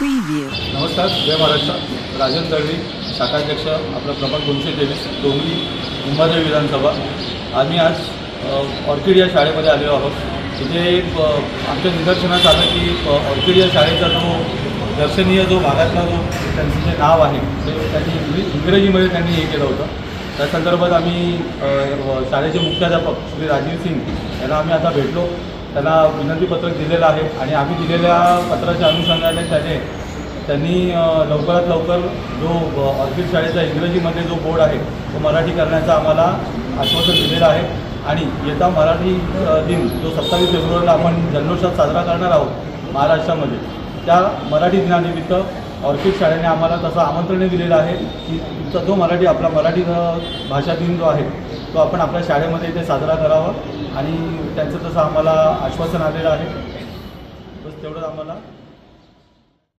you. नमस्कार जय महाराष्ट्र. राजन दळवी शाखाध्यक्ष आपला प्रभाग दोनशे तेवीस डोंगरी उंबादेवी विधानसभा. आम्ही आज ऑर्किड या शाळेमध्ये आलेलो आहोत. तिथे आमच्या निदर्शनात आलं की ऑर्किड या शाळेचा जो दर्शनीय जो भागातला जो त्यांचं जे नाव आहे ते त्यांनी इंग्रजी इंग्रजीमध्ये त्यांनी हे केलं होतं. त्या संदर्भात आम्ही शाळेचे मुख्याध्यापक श्री राजीव सिंग यांना आम्ही आता भेटलो. त्यांना विनंतीपत्रक दिलेलं आहे आणि आम्ही दिलेल्या पत्राच्या अनुषंगाने त्याने त्यांनी लवकरात लवकर जो ऑर्किड शाळेचा इंग्रजीमध्ये जो बोर्ड आहे तो मराठी करण्याचं आम्हाला आश्वासन दिलेलं आहे. आणि येता मराठी दिन जो सत्तावीस फेब्रुवारीला आपण जल्लोषात साजरा करणार आहोत महाराष्ट्रामध्ये त्या मराठी दिनानिमित्त ऑर्किड शाळेने आम्हाला तसं आमंत्रण दिलेलं आहे की तुमचा जो मराठी आपला मराठी भाषा दिन जो आहे तो आपण आपल्या शाळेमध्ये इथे साजरा करावा आणि त्यांचं तसं आम्हाला आश्वासन आलेलं आहे. बस तेवढंच आम्हाला.